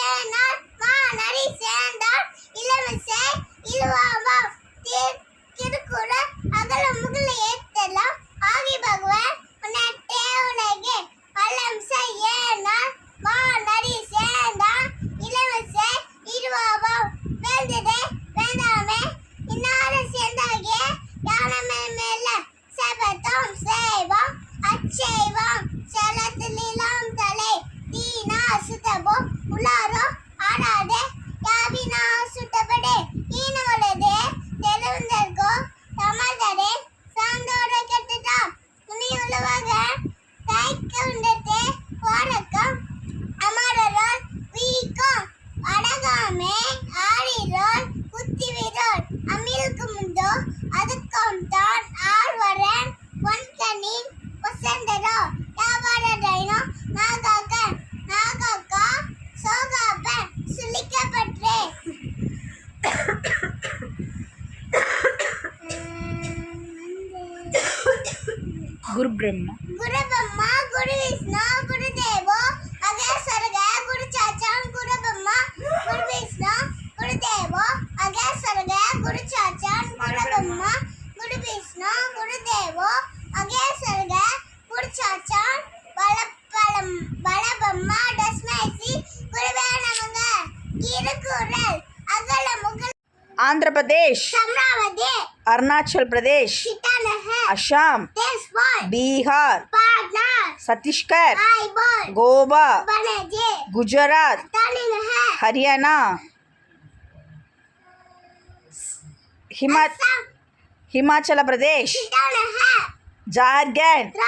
சேனால் Mallory சேர்ந்த குரு பிரம்மா குரு பிரம்மா குரு விஷ்ணு குரு தேவோ மகேஸ்வரக குரு சாச்சான் குரு பிரம்மா குரு விஷ்ணு குரு தேவோ மகேஸ்வரக குரு சாச்சான் குரு பிரம்மா குரு விஷ்ணு குரு தேவோ மகேஸ்வரக குரு சாச்சான் பல பலம் பல பிரம்மா டஸ்மைசி குருவே நமங்க திருக்குறள் அகல முகல் ஆந்திர பிரதேஷ் அருணாச்சல் பிரதேஷ் சிட்டானஹ बिहार छत्तीसगढ़ गोवा गुजरात हरियाणा हिमा हिमाचल प्रदेश झारखंड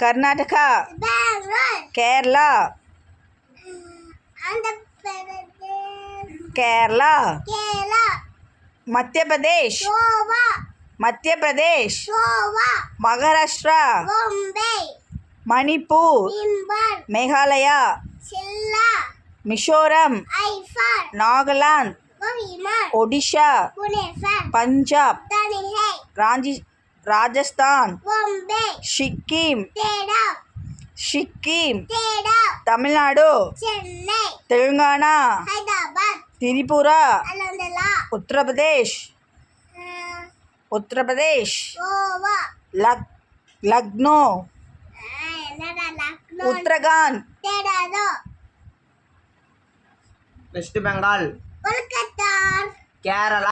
कर्नाटक केरला केरला मध्य प्रदेश மத்திய பிரதேஷ் மகாராஷ்டிரா. மணிப்பூர். மேகாலயா. சில்லா. மிசோரம் நாகாலாந்து. ஒடிஷா. பஞ்சாப். ராஞ்சி ராஜஸ்தான். சிக்கிம். சிக்கிம். தமிழ்நாடு. சென்னை. தெலுங்கானா. ஹைதராபாத். திரிபுரா. உத்தரப்பிரதேஷ். உத்தரப்பிரதேஷ் லக் லக்னோ. ஆஹ், என்னடா லக்னோ? உத்தரகாண்ட். வெஸ்ட் பெங்கால். கொல்கத்தா. கேரளா.